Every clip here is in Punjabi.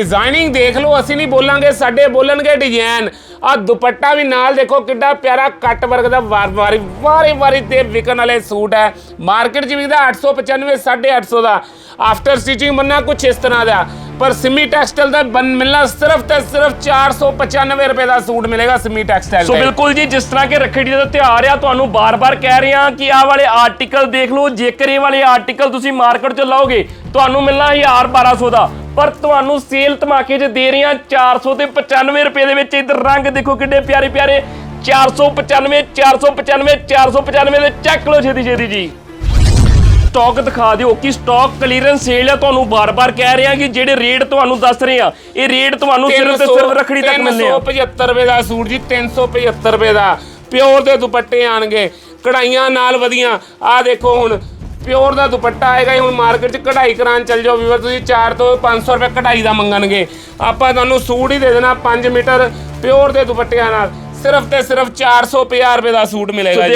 ਡਿਜ਼ਾਈਨਿੰਗ ਦੇਖ ਲਓ ਅਸੀਂ ਨਹੀਂ ਬੋਲਾਂਗੇ ਸਾਡੇ ਬੋਲਣਗੇ ਡਿਜ਼ਾਈਨ ਆ ਦੁਪੱਟਾ ਵੀ ਨਾਲ ਦੇਖੋ ਕਿੱਡਾ ਪਿਆਰਾ ਕੱਟ ਵਰਕ ਦਾ ਵਾਰ ਵਾਰੀ ਵਾਰੀ ਵਾਰੀ ਤੇ ਵਿਕਣ ਵਾਲੇ ਸੂਟ ਹੈ। ਮਾਰਕੀਟ 'ਚ ਵਿਕਦਾ 895 850 ਦਾ। ਆਫਟਰ ਸਟਿਚਿੰਗ ਬੰਨਾ ਕੁਛ ਇਸ ਤਰ੍ਹਾਂ ਦਾ। ਪਰ ਸਿਮੀ ਟੈਕਸਟਾਈਲ ਦਾ ਬਨ ਮਿਲਣਾ ਸਿਰਫ ਤੇ ਸਿਰਫ 495 ਰੁਪਏ ਦਾ ਸੂਟ ਮਿਲੇਗਾ ਸਿਮੀ ਟੈਕਸਟਾਈਲ ਸੋ ਬਿਲਕੁਲ ਜੀ ਜਿਸ ਤਰ੍ਹਾਂ ਕਿ ਰੱਖੜੀ ਦਾ ਤਿਉਹਾਰ ਆ ਤੁਹਾਨੂੰ ਬਾਰ-ਬਾਰ ਕਹਿ ਰਹੇ ਹਾਂ ਕਿ ਆਹ ਵਾਲੇ ਆਰਟੀਕਲ ਦੇਖ ਲਓ ਜੇਕਰ ਇਹ ਵਾਲੇ ਆਰਟੀਕਲ ਤੁਸੀਂ ਮਾਰਕੀਟ 'ਚ ਲਾਓਗੇ ਤੁਹਾਨੂੰ ਮਿਲਣਾ 1000 1200 ਦਾ। ਪਰ ਤੁਹਾਨੂੰ ਸੇਲ ਧਮਾਕੇ 'ਚ ਦੇ ਰਹੇ ਹਾਂ 400 ਤੇ 95 ਰੁਪਏ ਦੇ ਵਿੱਚ ਇਧਰ ਰੰਗ ਦੇਖੋ ਕਿੰਨੇ ਪਿਆਰੇ ਪਿਆਰੇ। 495 495 495 ਦੇ ਚੱਕ ਲਓ ਛੇਤੀ ਛੇਤੀ ਜੀ। ਸਟਾਕ ਦਿਖਾ ਦਿਓ ਕਿ ਸਟਾਕ ਕਲੀਅਰੈਂਸ ਸੇਲ ਆ, ਤੁਹਾਨੂੰ ਬਾਰ-ਬਾਰ ਕਹਿ ਰਹੇ ਹਾਂ ਕਿ ਜਿਹੜੇ ਰੇਟ ਤੁਹਾਨੂੰ ਦੱਸ ਰਹੇ ਆ, ਇਹ ਰੇਟ ਤੁਹਾਨੂੰ ਸਿਰਫ ਤੇ ਸਿਰਫ ਰੱਖੜੀ ਤੱਕ ਮਿਲਨੇ ਆ। 375 ਰੁਪਏ ਦਾ ਸੂਟ ਜੀ 375 ਰੁਪਏ ਦਾ। ਪਿਓਰ ਦੇ ਦੁਪੱਟੇ ਆਣਗੇ ਕਢਾਈਆਂ ਨਾਲ ਵਧੀਆਂ। ਆ ਦੇਖੋ ਹੁਣ ਪਿਓਰ ਦਾ ਦੁਪੱਟਾ ਆਏਗਾ ਜੀ, ਹੁਣ ਮਾਰਕੀਟ 'ਚ ਕਢਾਈ ਕਰਾਉਣ ਚੱਲ ਜਾਓ ਵੀਵਰ ਤੁਸੀਂ 4 ਤੋਂ 500 ਰੁਪਏ ਕਢਾਈ ਦਾ ਮੰਗਣਗੇ। ਆਪਾਂ ਤੁਹਾਨੂੰ ਸੂਟ ਹੀ ਦੇ ਦੇਣਾ 5 ਮੀਟਰ ਪਿਓਰ ਦੇ ਦੁਪੱਟਿਆਂ ਨਾਲ। ਸਿਰਫ ਤੇ ਸਿਰਫ 450 ਰੁਪਏ ਦਾ ਸੂਟ ਮਿਲੇਗਾ ਜੀ।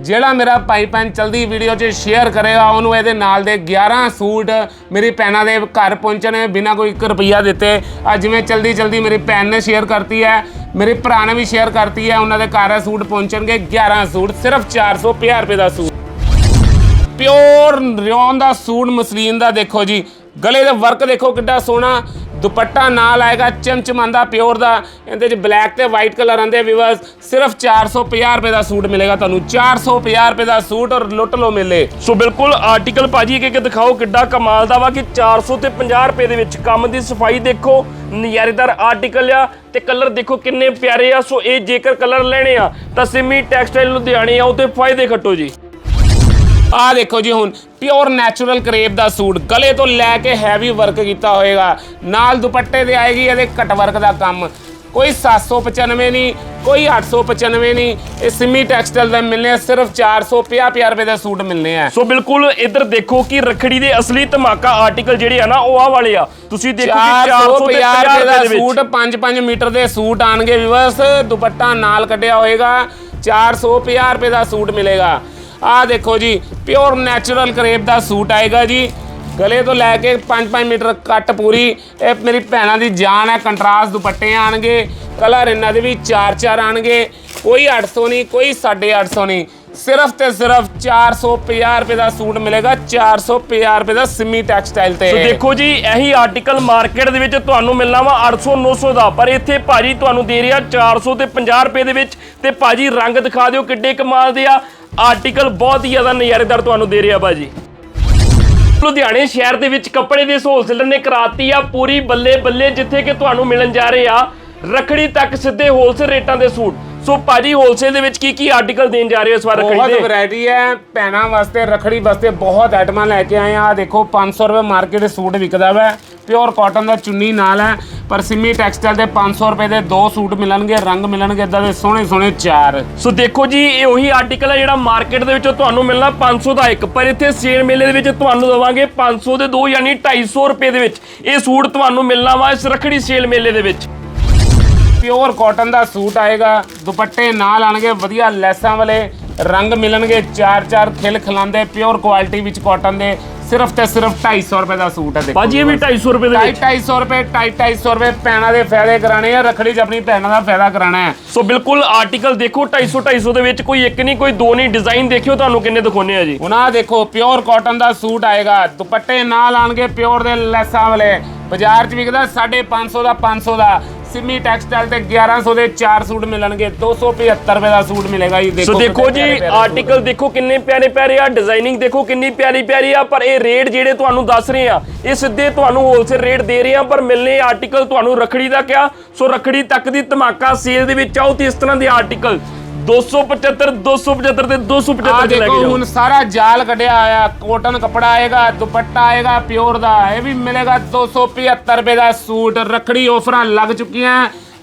ਜਿਹੜਾ ਮੇਰਾ ਭਾਈ ਭੈਣ ਚਲਦੀ ਵੀਡੀਓ 'ਚ ਸ਼ੇਅਰ ਕਰੇਗਾ ਉਹਨੂੰ ਇਹਦੇ ਨਾਲ ਦੇ 11 ਸੂਟ ਮੇਰੀ ਭੈਣਾਂ ਦੇ ਘਰ ਪਹੁੰਚਣੇ ਬਿਨਾਂ ਕੋਈ 1 ਰੁਪਈਆ ਦਿੱਤੇ। ਅੱਜ ਮੈਂ ਚਲਦੀ ਚਲਦੀ ਮੇਰੀ ਭੈਣ ਨੇ ਸ਼ੇਅਰ ਕਰਤੀ ਹੈ ਮੇਰੇ ਭਰਾ ਨੇ ਵੀ ਸ਼ੇਅਰ ਕਰਤੀ ਹੈ ਉਹਨਾਂ ਦੇ ਘਰ ਸੂਟ ਪਹੁੰਚਣਗੇ 11 ਸੂਟ ਸਿਰਫ 450 ਰੁਪਏ ਦਾ ਸੂਟ। ਪਿਓਰ ਰਿਓਨ ਦਾ ਸੂਟ ਮਸਲੀਨ ਦਾ ਦੇਖੋ ਜੀ। ਗਲੇ ਦਾ ਵਰਕ ਦੇਖੋ ਕਿੱਡਾ ਸੋਹਣਾ। ਦੁਪੱਟਾ ਨਾਲ ਆਏਗਾ, ਚਮਚਮਾਂਦਾ ਪਿਓਰ ਦਾ। ਇਹਦੇ ਚ ਬਲੈਕ ਤੇ ਵਾਈਟ ਕਲਰ ਆਂਦੇ ਵਿਵਰਸ ਸਿਰਫ 450 ਰੁਪਏ ਦਾ ਸੂਟ ਮਿਲੇਗਾ ਤੁਹਾਨੂੰ। 450 ਰੁਪਏ ਦਾ ਸੂਟ ਔਰ ਲੁੱਟ ਲੋ ਮੇਲੇ। ਸੋ ਬਿਲਕੁਲ ਆਰਟੀਕਲ ਭਾਜੀ ਇੱਕ ਇੱਕ ਦਿਖਾਓ ਕਿੱਡਾ ਕਮਾਲ ਦਾ ਵਾ ਕਿ 400 ਤੇ 50 ਰੁਪਏ ਦੇ ਵਿੱਚ ਕੰਮ ਦੀ ਸਫ਼ਾਈ ਦੇਖੋ। ਨਜ਼ਾਰੇਦਾਰ ਆਰਟੀਕਲ ਆ ਤੇ ਕਲਰ ਦੇਖੋ ਕਿੰਨੇ ਪਿਆਰੇ ਆ। ਸੋ ਇਹ ਜੇਕਰ ਕਲਰ ਲੈਣੇ ਆ ਤਾਂ ਸਿਮੀ ਟੈਕਸਟਾਈਲ ਲੁਧਿਆਣੇ ਆਓ ਤੇ ਫਾਇਦੇ ਖੱਟੋ ਜੀ। ਆਹ ਦੇਖੋ ਜੀ ਹੁਣ ਪਿਓਰ ਨੈਚੁਰਲ ਕਰੇਪ ਦਾ ਸੂਟ ਗਲੇ ਤੋਂ ਲੈ ਕੇ ਹੈਵੀ ਵਰਕ ਕੀਤਾ ਹੋਏਗਾ। ਨਾਲ ਦੁਪੱਟੇ ਤੇ ਆਏਗੀ ਇਹਦੇ ਕਟ ਵਰਕ ਦਾ ਕੰਮ। ਕੋਈ 795 ਨਹੀਂ ਕੋਈ 895 ਨਹੀਂ ਇਹ ਸਿਮੀ ਟੈਕਸਟਾਈਲ ਦਾ ਮਿਲਨੇ ਸਿਰਫ 450 ਰੁਪਏ ਦੇ ਸੂਟ ਮਿਲਨੇ ਆ। ਸੋ ਬਿਲਕੁਲ ਇੱਧਰ ਦੇਖੋ ਕਿ ਰੱਖੜੀ ਦੇ ਅਸਲੀ ਧਮਾਕਾ ਆਰਟੀਕਲ ਜਿਹੜੇ ਆ ਨਾ ਉਹ ਆ ਵਾਲੇ ਆ। ਤੁਸੀਂ ਦੇਖੋ ਕਿ 400 ਤੇ 450 ਰੁਪਏ 50 ਦਾ ਸੂਟ ਵਿੱਚ। 5-5 ਮੀਟਰ ਦੇ ਸੂਟ ਆਣਗੇ ਵਿਵਸ ਦੁਪੱਟਾ ਨਾਲ ਕੱਢਿਆ ਹੋਏਗਾ 450 ਰੁਪਏ ਦਾ ਸੂਟ ਮਿਲੇਗਾ। ਆਹ ਦੇਖੋ ਜੀ ਪਿਓਰ ਨੈਚੁਰਲ ਕਰੇਪ ਦਾ ਸੂਟ ਆਏਗਾ ਜੀ। ਗਲੇ ਤੋਂ ਲੈ ਕੇ 5-5 ਮੀਟਰ ਕੱਟ ਪੂਰੀ। ਇਹ ਮੇਰੀ ਭੈਣਾਂ ਦੀ ਜਾਨ ਹੈ, ਕੰਟਰਾਸਟ ਦੁਪੱਟੇ ਆਣਗੇ, ਕਲਰ ਇਹਨਾਂ ਦੇ ਵੀ 4-4 ਆਣਗੇ। ਕੋਈ 800 ਨਹੀਂ, ਕੋਈ 850 ਨਹੀਂ। ਸਿਰਫ ਤੇ ਸਿਰਫ 450 ਰੁਪਏ ਦਾ ਸੂਟ ਮਿਲੇਗਾ 450 ਰੁਪਏ ਦਾ ਸਿਮੀ ਟੈਕਸਟਾਈਲ ਤੇ। ਸੋ ਦੇਖੋ ਜੀ, ਇਹੀ ਆਰਟੀਕਲ ਮਾਰਕੀਟ ਦੇ ਵਿੱਚ ਤੁਹਾਨੂੰ ਮਿਲਣਾ ਵਾ 800 900 ਦਾ। ਪਰ ਇੱਥੇ ਭਾਜੀ ਤੁਹਾਨੂੰ ਦੇ ਰਿਹਾ 400 ਤੇ 50 ਰੁਪਏ ਦੇ ਵਿੱਚ। ਤੇ ਭਾਜੀ ਰੰਗ ਦਿਖਾ ਦਿਓ ਕਿੱਡੇ ਕਮਾਲ ਦੇ ਆ। ਆਰਟੀਕਲ ਬਹੁਤ ਹੀ ਜ਼ਿਆਦਾ ਨਜ਼ਾਰੇਦਾਰ ਤੁਹਾਨੂੰ ਦੇ ਰਿਹਾ ਭਾਜੀ। ਲੁਧਿਆਣੇ ਸ਼ਹਿਰ ਦੇ ਵਿੱਚ ਕੱਪੜੇ ਦੇ ਹੋਲਸੇਲਰ ਨੇ ਕਰਾਤੀ ਆ ਪੂਰੀ ਬੱਲੇ ਬੱਲੇ, ਜਿੱਥੇ ਕਿ ਤੁਹਾਨੂੰ ਮਿਲਣ ਜਾ ਰਹੇ ਆ ਰਖੜੀ ਤੱਕ ਸਿੱਧੇ ਹੋਲਸੇਲ ਰੇਟਾਂ ਦੇ ਸੂਟ। ਸੋ ਭਾਜੀ ਹੋਲਸੇਲ ਦੇ ਵਿੱਚ ਕੀ ਕੀ ਆਰਟੀਕਲ ਦੇਣ ਜਾ ਰਹੇ ਹੋ ਇਸ ਵਾਰ ਬਹੁਤ ਰਖੜੀ ਦੇ? ਵੈਰਾਈਟੀ ਹੈ ਭੈਣਾਂ ਵਾਸਤੇ ਰਖੜੀ ਵਾਸਤੇ ਬਹੁਤ ਆਈਟਮਾਂ ਲੈ ਕੇ ਆਏ ਆ। ਆਹ ਦੇਖੋ 500 ਰੁਪਏ ਮਾਰਕੀਟ ਦੇ ਸੂਟ ਵਿਕਦਾ ਵਾ। ਪਿਓਰ ਕਾਟਨ ਦਾ ਚੁੰਨੀ ਨਾਲ ਹੈ ਪਰ ਸਿਮੀ ਟੈਕਸਟਾਈਲ ਦੇ 500 ਰੁਪਏ ਦੇ ਦੋ ਸੂਟ ਮਿਲਣਗੇ ਰੰਗ ਮਿਲਣਗੇ ਇਦਾਂ ਦੇ ਸੋਹਣੇ ਸੋਹਣੇ ਚਾਰ। ਸੋ ਦੇਖੋ ਜੀ ਇਹ ਉਹੀ ਆਰਟੀਕਲ ਹੈ ਜਿਹੜਾ ਮਾਰਕੀਟ ਦੇ ਵਿੱਚ ਤੁਹਾਨੂੰ ਮਿਲਣਾ 500 ਦਾ ਇੱਕ। ਪਰ ਇੱਥੇ ਸੇਲ ਮੇਲੇ ਦੇ ਵਿੱਚ ਤੁਹਾਨੂੰ ਦਵਾਂਗੇ 500 ਦੇ ਦੋ ਯਾਨੀ 250 ਰੁਪਏ ਦੇ ਵਿੱਚ। ਇਹ ਸੂਟ ਤੁਹਾਨੂੰ ਮਿਲਣਾ ਵਾ ਇਸ ਰਖੜੀ ਸੇਲ ਮੇਲੇ ਦੇ ਵਿੱਚ। ਪਿਓਰ ਕਾਟਨ ਦਾ ਸੂਟ ਆਏਗਾ ਦੁਪੱਟੇ ਨਾਲ ਆਣਗੇ ਵਧੀਆ ਲੈਸਾਂ ਵਾਲੇ ਰੰਗ ਮਿਲਣਗੇ ਚਾਰ ਚਾਰ ਖਿਲ ਖਿਲਾਉਂਦੇ ਪਿਓਰ ਕੁਆਲਿਟੀ ਵਿੱਚ ਕਾਟਨ ਦੇ ਸਿਰਫ ਤੇ ਸਿਰਫ 250 ਰੁਪਏ ਦਾ ਸੂਟ ਹੈ ਦੇਖੋ ਭਾਜੀ ਇਹ ਵੀ 250 ਰੁਪਏ ਦੇ ਵਿੱਚ। 250 ਰੁਪਏ 250 250 ਰੁਪਏ ਪੈਣਾ ਦੇ ਫਾਇਦੇ ਕਰਾਣੇ ਆ ਰਖੜੀ 'ਚ ਆਪਣੀ ਭੈਣਾਂ ਦਾ ਫਾਇਦਾ ਕਰਾਣਾ ਹੈ। ਸੋ ਬਿਲਕੁਲ ਆਰਟੀਕਲ ਦੇਖੋ 250 250 ਦੇ ਵਿੱਚ ਕੋਈ ਇੱਕ ਨਹੀਂ ਕੋਈ ਦੋ ਨਹੀਂ ਡਿਜ਼ਾਈਨ ਦੇਖਿਓ ਤੁਹਾਨੂੰ ਕਿੰਨੇ ਦਿਖਾਉਣੇ ਆ ਜੀ। ਹੁਣ ਆਹ ਦੇਖੋ ਪਿਓਰ ਕਾਟਨ ਦਾ ਸੂਟ ਆਏਗਾ ਦੁਪੱਟੇ ਨਾਲ ਆਣਗੇ ਪਿਓਰ ਦੇ ਲੈਸਾਂ ਵਾਲੇ ਬਾਜ਼ਾਰ 'ਚ ਵਿਕਦਾ 550 ਦਾ 500 ਦਾ। ਸਿਮੀ ਟੈਕਸਟਾਈਲ ਤੇ 1100 ਦੇ 4 ਸੂਟ ਮਿਲਣਗੇ 275 ਰੁਪਏ ਦਾ ਸੂਟ ਮਿਲੇਗਾ ਜੀ। ਸੋ ਦੇਖੋ ਜੀ ਆਰਟੀਕਲ ਦੇਖੋ ਕਿੰਨੇ ਪਿਆਰੇ ਪਿਆਰੇ ਆ ਡਿਜ਼ਾਈਨਿੰਗ ਦੇਖੋ ਕਿੰਨੀ ਪਿਆਰੀ ਪਿਆਰੀ ਆ ਪਰ ਇਹ ਰੇਟ ਜਿਹੜੇ ਤੁਹਾਨੂੰ ਦੱਸ ਰਹੇ ਆ ਇਹ ਸਿੱਧੇ ਤੁਹਾਨੂੰ ਹੋਲਸੇਲ ਰੇਟ ਦੇ ਰਹੇ ਆ ਪਰ ਮਿਲਨੇ ਆਰਟੀਕਲ ਤੁਹਾਨੂੰ ਰਖੜੀ ਦਾ ਕਿਹਾ ਸੋ ਰਖੜੀ ਤੱਕ ਦੀ ਧਮਾਕਾ ਸੇਲ ਦੇ ਵਿੱਚ ਆਓ ਤੇ ਇਸ ਤਰ੍ਹਾਂ ਦੇ ਆਰਟੀਕਲ 275 275 ਤੇ 275 ਆ ਤੇ ਲੈ ਦੇਖੋ ਕੇ ਜਾਓ। ਹੁਣ ਸਾਰਾ ਜਾਲ ਕੱਢਿਆ ਆਇਆ ਕੋਟਨ ਕਪੜਾ ਆਏਗਾ ਦੁਪੱਟਾ ਆਏਗਾ ਪਿਓਰ ਦਾ ਇਹ ਵੀ ਮਿਲੇਗਾ 275 ਰੁਪਏ ਦਾ ਸੂਟ। ਰਖੜੀ ਆਫਰਾਂ ਲੱਗ ਚੁੱਕੀਆਂ।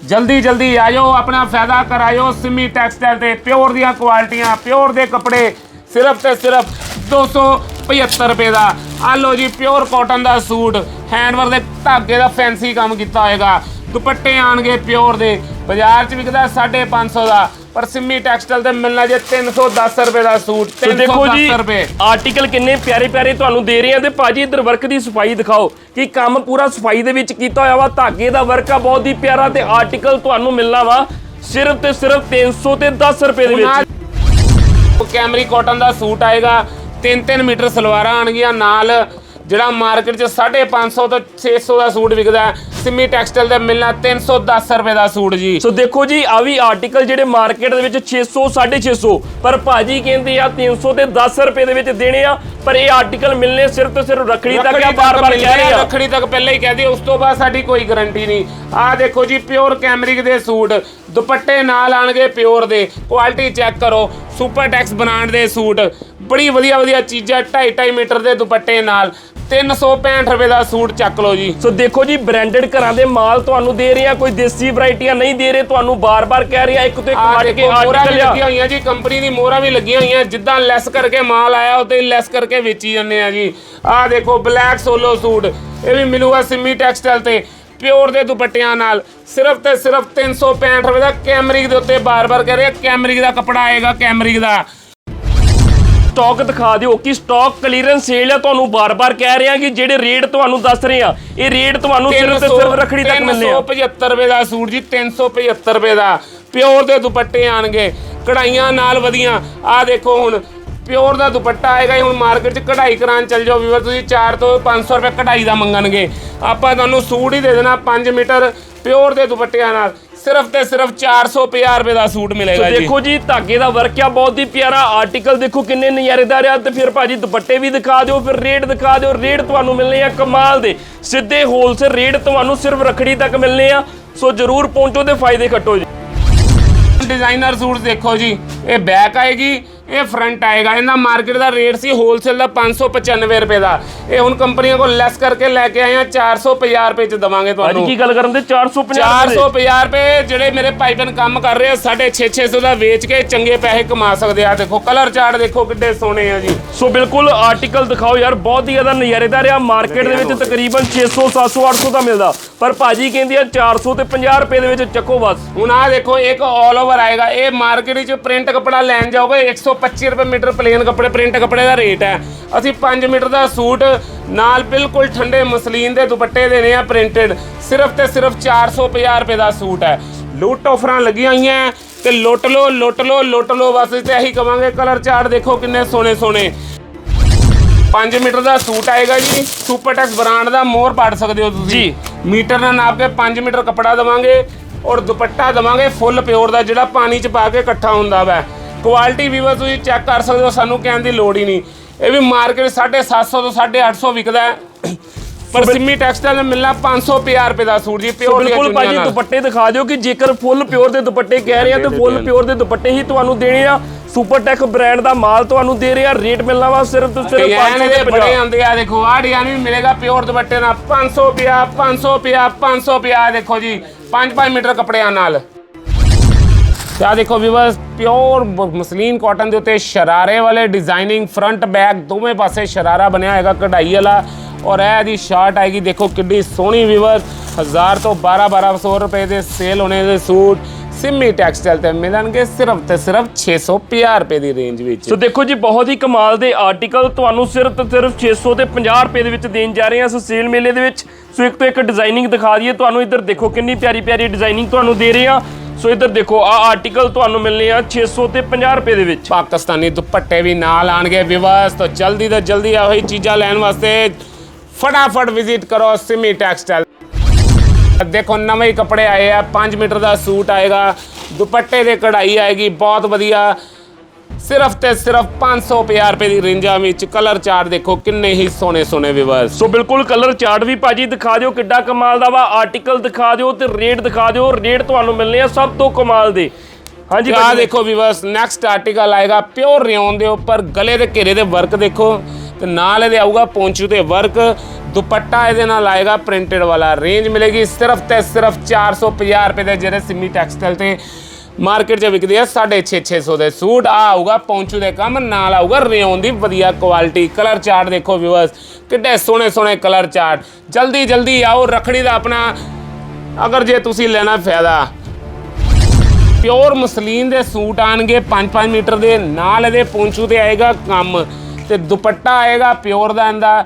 ਜਲਦੀ ਜਲਦੀ ਆ ਜਾਓ ਆਪਣਾ ਫਾਇਦਾ ਕਰਾਇਓ ਸਿਮੀ ਟੈਕਸਟਾਈਲ ਤੇ। ਪਿਓਰ ਦੀਆਂ ਕੁਆਲਿਟੀਆਂ ਪਿਓਰ ਦੇ ਕੱਪੜੇ ਸਿਰਫ ਤੇ ਸਿਰਫ 275 ਰੁਪਏ ਦਾ। ਆ ਲਓ ਜੀ ਪਿਓਰ ਕਾਟਨ ਦਾ ਸੂਟ। ਹੈਂਡਵਰਕ ਦੇ ਧਾਗੇ ਦਾ ਫੈਂਸੀ ਕੰਮ ਕੀਤਾ ਹੋਏਗਾ। ਦੁਪੱਟੇ ਆਣਗੇ ਪਿਓਰ ਦੇ। ਬਾਜ਼ਾਰ 'ਚ ਵਿਕਦਾ 550 ਦਾ ਪਰ ਸਿੰਮੀ ਟੈਕਸਟਾਈਲ ਤੇ ਮਿਲਣਾ ਜੇ 310 ਰੁਪਏ ਦਾ ਸੂਟ ਸੋ ਦੇਖੋ ਜੀ 310 ਰੁਪਏ। ਆਰਟੀਕਲ ਕਿੰਨੇ ਪਿਆਰੇ ਪਿਆਰੇ ਤੁਹਾਨੂੰ ਦੇ ਰਹੇ ਆ ਤੇ ਭਾਜੀ ਇਧਰ ਵਰਕ ਦੀ ਸਫ਼ਾਈ ਦਿਖਾਓ ਕਿ ਕੰਮ ਪੂਰਾ ਸਫ਼ਾਈ ਦੇ ਵਿੱਚ ਕੀਤਾ ਹੋਇਆ ਵਾ ਧਾਗੇ ਦਾ ਵਰਕ ਆ ਬਹੁਤ ਹੀ ਪਿਆਰਾ ਤੇ ਆਰਟੀਕਲ ਤੁਹਾਨੂੰ ਮਿਲਣਾ ਵਾ ਸਿਰਫ ਤੇ ਸਿਰਫ 300 ਤੇ 10 ਰੁਪਏ ਦੇ ਵਿੱਚ। ਕੈਮਰੀ ਕਾਟਨ ਦਾ ਸੂਟ ਆਏਗਾ 3-3 ਮੀਟਰ ਸਲਵਾਰਾਂ ਆਣਗੀਆਂ ਨਾਲ ਜਿਹੜਾ ਮਾਰਕੀਟ 'ਚ 550 ਤੋਂ 600 ਦਾ ਸੂਟ ਵਿਕਦਾ ਹੈ, ਸਿੰਮੀ ਟੈਕਸਟਾਈਲ ਦੇ ਮਿਲਣਾ 310 ਰੁਪਏ ਦਾ ਸੂਟ ਜੀ। ਸੋ ਦੇਖੋ ਜੀ ਆ ਵੀ ਆਰਟੀਕਲ ਜਿਹੜੇ ਮਾਰਕੀਟ ਦੇ ਵਿੱਚ 600 650 ਪਰ ਭਾਜੀ ਕਹਿੰਦੇ ਆ 300 ਤੇ 10 ਰੁਪਏ ਦੇ ਵਿੱਚ ਦੇਣੇ ਆ ਪਰ ਇਹ ਆਰਟੀਕਲ ਮਿਲਨੇ ਸਿਰਫ ਤੇ ਸਿਰਫ ਰੱਖੜੀ ਤੱਕ ਆ ਬਾਰ-ਬਾਰ ਕਹਿ ਰਹੇ ਆ? ਰੱਖੜੀ ਤੱਕ ਪਹਿਲਾਂ ਹੀ ਕਹਦੇ ਉਸ ਤੋਂ ਬਾਅਦ ਸਾਡੀ ਕੋਈ ਗਾਰੰਟੀ ਨਹੀਂ। ਆਹ ਦੇਖੋ ਜੀ ਪਿਓਰ ਕੈਮਰਿਕ ਦੇ ਸੂਟ ਦੁਪੱਟੇ ਨਾਲ ਆਣਗੇ ਪਿਓਰ ਦੇ ਕੁਆਲਿਟੀ ਚੈੱਕ ਕਰੋ ਸੁਪਰ ਟੈਕਸ ਬ੍ਰਾਂਡ ਦੇ ਸੂਟ ਬੜੀ ਵਧੀਆ ਵਧੀਆ ਚੀਜ਼ਾਂ 2.5 2.5 ਮੀਟਰ ਦੇ ਦੁਪੱਟੇ ਨਾਲ। 365 ਰੁਪਏ ਦਾ ਸੂਟ ਚੱਕ ਲਓ ਜੀ। ਸੋ ਦੇਖੋ ਜੀ ਬ੍ਰਾਂਡਡ ਘਰਾਂ ਦੇ ਮਾਲ ਤੁਹਾਨੂੰ ਦੇ ਰਹੇ ਆ ਕੋਈ ਦੇਸੀ ਵੈਰਾਈਟੀਆਂ ਨਹੀਂ ਦੇ ਰਹੇ ਤੁਹਾਨੂੰ ਬਾਰ-ਬਾਰ ਕਹਿ ਰਹੇ ਆ ਇੱਕ ਤੋਂ ਇੱਕ ਕੇ ਮੋਹਰਾਂ ਵੀ ਲੱਗੀਆਂ ਹੋਈਆਂ ਜੀ ਕੰਪਨੀ ਦੀ ਮੋਹਰਾਂ ਵੀ ਲੱਗੀਆਂ ਹੋਈਆਂ ਜਿੱਦਾਂ ਲੈਸ ਕਰਕੇ ਮਾਲ ਆਇਆ ਉਤੇ ਲੈਸ ਕਰਕੇ ਵੇਚੀ ਜਾਂਦੇ ਆ ਜੀ। ਆ ਦੇਖੋ ਬਲੈਕ ਸੋਲੋ ਸੂਟ ਇਹ ਵੀ ਮਿਲੂਗਾ ਸਿੰਮੀ ਟੈਕਸਟਾਈਲ ਤੇ ਪਿਓਰ ਦੇ ਦੁਪੱਟਿਆਂ ਨਾਲ ਸਿਰਫ ਤੇ ਸਿਰਫ 365 ਰੁਪਏ ਦਾ ਕੈਮਰਿਕ ਦੇ ਉੱਤੇ ਬਾਰ-ਬਾਰ ਕਹਿ ਰਹੇ ਆ, ਕੈਮਰਿਕ ਦਾ ਕੱਪੜਾ ਆਏਗਾ ਕੈਮਰਿਕ ਦਾ। ਸਟਾਕ ਦਿਖਾ ਦਿਓ ਕਿ ਸਟਾਕ ਕਲੀਅਰੈਂਸ ਸੇਲ ਆ, ਤੁਹਾਨੂੰ ਬਾਰ-ਬਾਰ ਕਹਿ ਰਹੇ ਕਿ ਜਿਹੜੇ ਰੇਟ ਤੁਹਾਨੂੰ ਦੱਸ ਰਹੇ ਆ, ਇਹ ਰੇਟ ਤੁਹਾਨੂੰ ਸਿਰਫ ਤੇ ਸਿਰਫ ਰੱਖੜੀ ਤੱਕ ਮਿਲਨੇ ਆ। 375 ਰੁਪਏ ਦਾ ਸੂਟ ਜੀ 375 ਰੁਪਏ ਦਾ। ਪਿਓਰ ਦੇ ਦੁਪੱਟੇ ਆਣਗੇ, ਕਢਾਈਆਂ ਨਾਲ ਵਧੀਆਂ। ਆ ਦੇਖੋ ਹੁਣ, ਪਿਓਰ ਦਾ ਦੁਪੱਟਾ ਆਏਗਾ ਹੁਣ ਮਾਰਕੀਟ 'ਚ ਕਢਾਈ ਕਰਾਉਣ ਚੱਲ ਜਾਓ ਵੀਵਰ, ਤੁਸੀਂ 4 ਤੋਂ 500 ਰੁਪਏ ਕਢਾਈ ਦਾ ਮੰਗਣਗੇ। ਆਪਾਂ ਤੁਹਾਨੂੰ ਸੂਟ ਹੀ ਦੇ ਦੇਣਾ 5 ਮੀਟਰ ਪਿਓਰ ਦੇ ਦੁਪੱਟਿਆਂ ਨਾਲ। ਸਿਰਫ ਤੇ ਸਿਰਫ 450 ਰੁਪਏ ਦਾ ਸੂਟ ਮਿਲੇਗਾ ਜੀ। ਦੇਖੋ ਜੀ ਧਾਗੇ ਦਾ ਵਰਕ ਆ ਬਹੁਤ ਹੀ ਪਿਆਰਾ ਆਰਟੀਕਲ ਦੇਖੋ ਕਿੰਨੇ ਨਜ਼ਾਰੇਦਾਰ ਆ ਤੇ ਫਿਰ ਭਾਜੀ ਦੁਪੱਟੇ ਵੀ ਦਿਖਾ ਦਿਓ ਫਿਰ ਰੇਟ ਦਿਖਾ ਦਿਓ ਰੇਟ ਤੁਹਾਨੂੰ ਮਿਲਨੇ ਆ ਕਮਾਲ ਦੇ। ਸਿੱਧੇ ਹੋਲਸੇਲ ਰੇਟ ਤੁਹਾਨੂੰ ਸਿਰਫ ਰੱਖੜੀ ਤੱਕ ਮਿਲਨੇ ਆ। ਸੋ ਜਰੂਰ ਪਹੁੰਚੋ ਤੇ ਫਾਇਦੇ ਖੱਟੋ ਜੀ। ਡਿਜ਼ਾਈਨਰ ਸੂਟ ਦੇਖੋ ਜੀ ਇਹ ਬੈਕ ਆਏਗੀ ਇਹ ਫਰੰਟ ਆਏਗਾ। ਇਹਦਾ ਮਾਰਕੀਟ ਦਾ ਰੇਟ ਸੀ ਹੋਲਸੇਲ ਦਾ 595 ਰੁਪਏ ਦਾ। ਇਹ ਹੁਣ ਕੰਪਨੀਆਂ ਕੋਲ ਲੈਸ ਕਰਕੇ ਲੈ ਕੇ ਆਏ ਆ 450 ਰੁਪਏ ਚ ਦਵਾਂਗੇ ਅੱਜ ਤੁਹਾਨੂੰ ਕੀ ਗੱਲ ਕਰਨ ਦੇ? 450 ਰੁਪਏ 450 ਰੁਪਏ ਜਿਹੜੇ ਮੇਰੇ ਪਾਈਪਨ ਕੰਮ ਕਰ ਰਹੇ ਆ 650 600 ਦਾ ਵੇਚ ਕੇ ਚੰਗੇ ਪੈਸੇ ਕਮਾ ਸਕਦੇ ਆ। ਦੇਖੋ ਕਲਰ ਚਾਰਟ ਦੇਖੋ ਕਿੱਡੇ ਸੋਹਣੇ ਆ ਜੀ। ਸੋ ਬਿਲਕੁਲ ਆਰਟੀਕਲ ਦਿਖਾਓ ਯਾਰ ਬਹੁਤ ਹੀ ਜ਼ਿਆਦਾ ਨਜ਼ਾਰੇਦਾਰ ਆ। ਮਾਰਕੀਟ ਦੇ ਵਿੱਚ ਤਕਰੀਬਨ 600 700 800 ਦਾ ਮਿਲਦਾ। ਪਰ ਭਾਜੀ ਕਹਿੰਦੀ ਆ 400 ਤੇ 50 ਰੁਪਏ ਦੇ ਵਿੱਚ ਚੱਕੋ ਬਸ। ਹੁਣ ਆ ਦੇਖੋ ਇੱਕ ਆਲ ਓਵਰ ਆਏਗਾ। ਇਹ ਮਾਰਕੀਟ ਵਿੱਚ ਪ੍ਰਿੰਟ ਕੱਪੜਾ ਲੈਣ ਜਾਓਗੇ 125 ਰੁਪਏ ਮੀਟਰ ਪਲੇਨ ਕੱਪੜੇ ਪ੍ਰਿੰਟ ਕੱਪੜੇ ਦਾ ਰੇਟ ਹੈ। ਅਸੀਂ 5 ਮੀਟਰ ਦਾ ਸੂਟ ਨਾਲ ਬਿਲਕੁਲ ਠੰਡੇ ਮਸਲੀਨ ਦੇ ਦੁਪੱਟੇ ਦੇਣੇ ਆ ਪ੍ਰਿੰਟਡ ਸਿਰਫ ਤੇ ਸਿਰਫ 450 ਰੁਪਏ ਦਾ ਸੂਟ ਹੈ। ਲੁੱਟ ਆਫਰਾਂ ਲੱਗੀਆਂ ਹੋਈਆਂ ਤੇ ਲੁੱਟ ਲੋ ਲੁੱਟ ਲੋ ਲੁੱਟ ਲੋ ਬਸ ਤੇ ਇਹੀ ਕਵਾਂਗੇ ਕਲਰ ਚਾਰਟ ਦੇਖੋ ਕਿੰਨੇ ਸੋਹਣੇ ਸੋਹਣੇ। 5 ਮੀਟਰ ਦਾ ਸੂਟ ਆਏਗਾ ਜੀ। ਸੁਪਰਟੈਕਸ ਬ੍ਰਾਂਡ ਦਾ ਮੋਹਰ ਪਾੜ ਸਕਦੇ ਹੋ ਤੁਸੀਂ। ਜੀ। ਮੀਟਰ ਨਾਲ ਨਾਪ ਕੇ 5 ਮੀਟਰ ਕੱਪੜਾ ਦਵਾਂਗੇ ਔਰ ਦੁਪੱਟਾ ਦਵਾਂਗੇ ਫੁੱਲ ਪਿਓਰ ਦਾ ਜਿਹੜਾ ਪਾਣੀ 'ਚ ਪਾ ਕੇ ਇਕੱਠਾ ਹੁੰਦਾ ਵੈ। ਕੁਆਲਿਟੀ ਵੀ ਵਾ ਤੁਸੀਂ ਚੈੱਕ ਕਰ ਸਕਦੇ ਹੋ ਸਾਨੂੰ ਕਹਿਣ ਦੀ ਲੋੜ ਹੀ ਨਹੀਂ। ਇਹ ਵੀ ਮਾਰਕੀਟ 750 ਤੋਂ 850 ਵਿਕਦਾ ਹੈ। ਪਰ ਸਿੰਮੀ ਟੈਕਸਟਾਈਲ ਦਾ ਮਿਲਣਾ 550 ਰੁਪਏ ਦਾ ਸੂਟ ਜੀ ਪਿਓਰ ਬਿਲਕੁਲ ਭਾਜੀ ਨਾਲ। ਦੁਪੱਟੇ ਦਿਖਾ ਦਿਓ ਕਿ ਜੇਕਰ ਫੁੱਲ ਪਿਓਰ ਦੇ ਦੁਪੱਟੇ ਕਹਿ ਰਹੇ ਆ ਤੇ ਫੁੱਲ ਪਿਓਰ ਦੇ ਦੁਪੱਟੇ ਹੀ ਤੁਹਾਨੂੰ ਦੇਣੇ ਆ। ਸੁਪਰਟੈਕ ਬ੍ਰਾਂਡ ਦਾ ਮਾਲ ਤੁਹਾਨੂੰ ਦੇ ਰਹੇ ਆ ਰੇਟ ਮਿਲਣਾ ਵਾ ਸਿਰਫ ਤੇ ਸਿਰਫ ਡਿਜ਼ਾਈਨ ਇਹਦੇ ਬੜੇ 550 ਆਉਂਦੇ ਆ ਦੇਖੋ ਆਹ ਡਿਜ਼ਾਈਨ ਵੀ ਮਿਲੇਗਾ ਪਿਓਰ ਦੁਪੱਟੇ ਨਾਲ। 500 ਪਿਆ 500 ਪਿਆ 500 ਪਿਆ ਦੇਖੋ ਜੀ 5-5 ਮੀਟਰ ਕੱਪੜਿਆਂ ਨਾਲ। ਤੇ ਆਹ ਦੇਖੋ ਵੀਵਰਸ ਪਿਓਰ ਮਸਲੀਨ ਕਾਟਨ ਦੇ ਉੱਤੇ ਸ਼ਰਾਰੇ ਵਾਲੇ ਡਿਜ਼ਾਈਨਿੰਗ ਫਰੰਟ ਬੈਕ ਦੋਵੇਂ ਪਾਸੇ ਸ਼ਰਾਰਾ ਬਣਿਆ ਹੋਏਗਾ, ਕਢਾਈ ਵਾਲਾ। ਔਰ ਇਹ ਦੀ ਸ਼ਰਟ ਆਏਗੀ, ਦੇਖੋ ਕਿੱਡੀ ਸੋਹਣੀ ਵੀਵਰਸ 1000 ਤੋਂ 12 1200 ਰੁਪਏ ਦੇ ਸੇਲ ਹੋਣੇ ਦੇ ਸੂਟ। ਸਿੰਮੀ ਟੈਕਸਟਾਈਲ ਤੇ ਮਿਲਣਗੇ ਸਿਰਫ ਤੇ ਸਿਰਫ 650 ਰੁਪਏ ਦੀ ਰੇਂਜ ਵਿੱਚ। ਸੋ ਦੇਖੋ ਜੀ, ਬਹੁਤ ਹੀ ਕਮਾਲ ਦੇ ਆਰਟੀਕਲ ਤੁਹਾਨੂੰ ਸਿਰਫ ਤੇ ਸਿਰਫ 600 ਤੇ 50 ਰੁਪਏ ਦੇ ਵਿੱਚ ਦੇਣ ਜਾ ਰਹੇ ਹਾਂ ਸੋ ਸੇਲ ਮੇਲੇ ਦੇ ਵਿੱਚ। ਸੋ ਇੱਕ ਤੋਂ ਇੱਕ ਡਿਜ਼ਾਈਨਿੰਗ ਦਿਖਾ ਦਈਏ, ਤੁਹਾਨੂੰ ਇੱਧਰ ਦੇਖੋ ਕਿੰਨੀ ਪਿਆਰੀ ਪਿਆਰੀ ਡਿਜ਼ਾਈਨਿੰਗ ਤੁਹਾਨੂੰ ਦੇ ਰਹੇ ਹਾਂ। ਸੋ ਇੱਧਰ ਦੇਖੋ ਆ ਆਰਟੀਕਲ ਤੁਹਾਨੂੰ ਮਿਲਨੇ ਆ 600 ਤੇ 50 ਰੁਪਏ ਦੇ ਵਿੱਚ। ਪਾਕਿਸਤਾਨੀ ਦੁਪੱਟੇ ਵੀ ਨਾਲ ਆਣਗੇ ਵਿਵਾਸ ਤੋਂ ਜਲਦੀ ਤੋਂ ਜਲਦੀ ਆਹੀ ਚੀਜ਼ਾਂ ਲੈਣ ਵਾਸਤੇ ਫਟਾਫਟ ਵਿਜ਼ਿਟ ਕਰੋ ਸਿਮੀ ਟੈਕਸਟਾਈਲ ਦੇਖੋ, ਨਵੇਂ ਕੱਪੜੇ ਆਏ ਆ 5 ਮੀਟਰ ਦਾ ਸੂਟ ਆਏਗਾ, ਦੁਪੱਟੇ ਦੇ ਕਢਾਈ ਆਏਗੀ, ਬਹੁਤ ਵਧੀਆ। ਸਿਰਫ ਤੇ ਸਿਰਫ 550 ਰੁਪਏ ਦੀ ਰੇਂਜਾਂ ਵਿੱਚ ਕਲਰ ਚਾਰਟ ਦੇਖੋ ਕਿੰਨੇ ਹੀ ਸੋਹਣੇ ਸੋਹਣੇ ਵਿਵਰਸ ਸੋ ਬਿਲਕੁਲ ਕਲਰ ਚਾਰਟ ਵੀ ਭਾਜੀ ਦਿਖਾ ਦਿਓ ਕਿੱਡਾ ਕਮਾਲ ਦਾ ਵਾ ਆਰਟੀਕਲ ਦਿਖਾ ਦਿਓ ਤੇ ਰੇਟ ਦਿਖਾ ਦਿਓ ਰੇਟ ਤੁਹਾਨੂੰ ਮਿਲਨੇ ਆ ਸਭ ਤੋਂ ਕਮਾਲ ਦੇ। ਹਾਂਜੀ ਆ ਦੇਖੋ ਵੀਵਰਸ ਨੈਕਸਟ ਆਰਟੀਕਲ ਆਏਗਾ ਪਿਓਰ ਰਿਓਨ ਦੇ ਉੱਪਰ ਗਲੇ ਦੇ ਘੇਰੇ ਦੇ ਵਰਕ ਦੇਖੋ ਤੇ ਨਾਲ ਇਹਦੇ ਆਊਗਾ ਪੌਂਚੂ ਤੇ ਵਰਕ ਦੁਪੱਟਾ ਇਹਦੇ ਨਾਲ ਆਏਗਾ ਪ੍ਰਿੰਟਡ ਵਾਲਾ ਰੇਂਜ ਮਿਲੇਗੀ ਸਿਰਫ ਤੇ ਸਿਰਫ 450 ਰੁਪਏ ਦੇ ਜਿਹੜੇ ਸਿੰਮੀ ਟੈਕਸਟਾਈਲ ਤੇ ਮਾਰਕੀਟ 'ਚ ਵਿਕਦੇ ਆ 650 600 ਦੇ ਸੂਟ। ਆ ਆਊਗਾ ਪੌਂਚੂ ਦੇ ਕੰਮ, ਨਾਲ ਆਊਗਾ ਰਿਓਨ ਦੀ ਵਧੀਆ ਕੁਆਲਿਟੀ ਕਲਰ ਚਾਰਟ ਦੇਖੋ ਵੀਵਰਸ ਕਿੱਡੇ ਸੋਹਣੇ ਸੋਹਣੇ ਕਲਰ ਚਾਰਟ ਜਲਦੀ ਜਲਦੀ ਆਓ, ਰਖੜੀ ਦਾ ਆਪਣਾ, ਅਗਰ ਜੇ ਤੁਸੀਂ ਲੈਣਾ ਫਾਇਦਾ। ਪਿਓਰ ਮਸਲੀਨ ਦੇ ਸੂਟ ਆਣਗੇ 5-5 ਮੀਟਰ ਦੇ, ਨਾਲ ਇਹਦੇ ਪੌਂਚੂ ਤੇ ਆਏਗਾ ਕੰਮ। ਤੇ ਦੁਪੱਟਾ ਆਏਗਾ ਪਿਓਰ ਦਾ, ਇਹਦਾ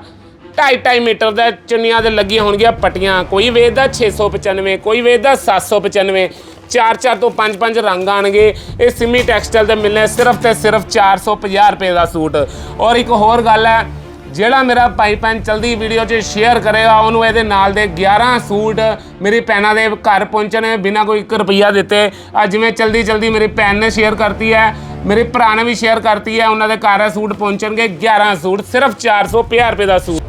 2.5 ਮੀਟਰ ਦਾ, ਚੁੰਨੀਆਂ ਦੇ ਲੱਗੀਆਂ ਹੋਣਗੀਆਂ ਪਟੀਆਂ। ਕੋਈ ਵੇਚਦਾ 695 ਕੋਈ ਵੇਚਦਾ 795 ਚਾਰ ਚਾਰ ਤੋਂ ਪੰਜ ਪੰਜ ਰੰਗ ਆਣਗੇ। ਇਹ ਸਿਮੀ ਟੈਕਸਟਾਈਲ ਤੇ ਮਿਲਨੇ ਸਿਰਫ ਤੇ ਸਿਰਫ 450 ਰੁਪਏ ਦਾ ਸੂਟ। ਔਰ ਇੱਕ ਹੋਰ ਗੱਲ ਹੈ, ਜਿਹੜਾ ਮੇਰਾ ਭਾਈ ਭੈਣ ਚਲਦੀ ਵੀਡੀਓ 'ਚ ਸ਼ੇਅਰ ਕਰੇਗਾ, ਉਹਨੂੰ ਇਹਦੇ ਨਾਲ ਦੇ 11 ਸੂਟ ਮੇਰੀ ਭੈਣਾਂ ਦੇ ਘਰ ਪਹੁੰਚਣੇ ਬਿਨਾਂ ਕੋਈ 1 ਰੁਪਿਆ ਦਿੱਤੇ। ਅੱਜ ਜਿਵੇਂ ਚਲਦੀ ਚਲਦੀ ਮੇਰੀ ਭੈਣ ਨੇ ਸ਼ੇਅਰ ਕਰਤੀ ਹੈ, ਮੇਰੇ ਭਰਾ ਨੇ ਵੀ ਸ਼ੇਅਰ ਕਰਤੀ ਹੈ, ਉਹਨਾਂ ਦੇ ਘਰ ਸੂਟ ਪਹੁੰਚਣਗੇ 11 ਸੂਟ, ਸਿਰਫ 450 ਰੁਪਏ ਦਾ ਸੂਟ।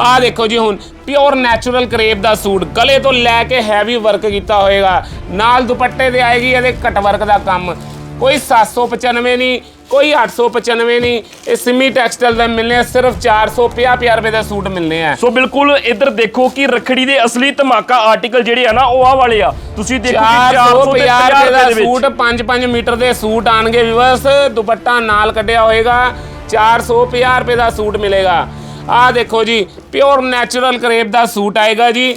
ਆ ਦੇਖੋ ਜੀ ਹੁਣ ਪਿਓਰ ਨੈਚੁਰਲ ਕਰੇਪ ਦਾ ਸੂਟ ਗਲੇ ਤੋਂ ਲੈ ਕੇ ਹੈਵੀ ਵਰਕ ਕੀਤਾ ਹੋਏਗਾ। ਨਾਲ ਦੁਪੱਟੇ ਤੇ ਆਏਗੀ ਇਹਦੇ ਕਟ ਵਰਕ ਦਾ ਕੰਮ। ਕੋਈ 795 ਨਹੀਂ ਕੋਈ 895 ਨਹੀਂ ਇਹ ਸਿਮੀ ਟੈਕਸਟਾਈਲ ਦਾ ਮਿਲਨੇ ਸਿਰਫ 450 ਰੁਪਏ ਦੇ ਸੂਟ ਮਿਲਨੇ ਆ। ਸੋ ਬਿਲਕੁਲ ਇੱਧਰ ਦੇਖੋ ਕਿ ਰਖੜੀ ਦੇ ਅਸਲੀ ਧਮਾਕਾ ਆਰਟੀਕਲ ਜਿਹੜੇ ਆ ਨਾ ਉਹ ਆ ਵਾਲੇ ਆ। ਤੁਸੀਂ ਦੇਖੋ ਕਿ 400 ਤੇ 450 50 ਰੁਪਏ ਦਾ ਸੂਟ 5-5 ਮੀਟਰ ਦੇ ਸੂਟ ਆਣਗੇ ਵਿਵਸ ਦੁਪੱਟਾ ਨਾਲ ਕੱਢਿਆ ਹੋਏਗਾ 450 ਰੁਪਏ ਦਾ ਸੂਟ ਮਿਲੇਗਾ। ਆਹ ਦੇਖੋ ਜੀ ਪਿਓਰ ਨੈਚੁਰਲ ਕਰੇਪ ਦਾ ਸੂਟ ਆਏਗਾ ਜੀ।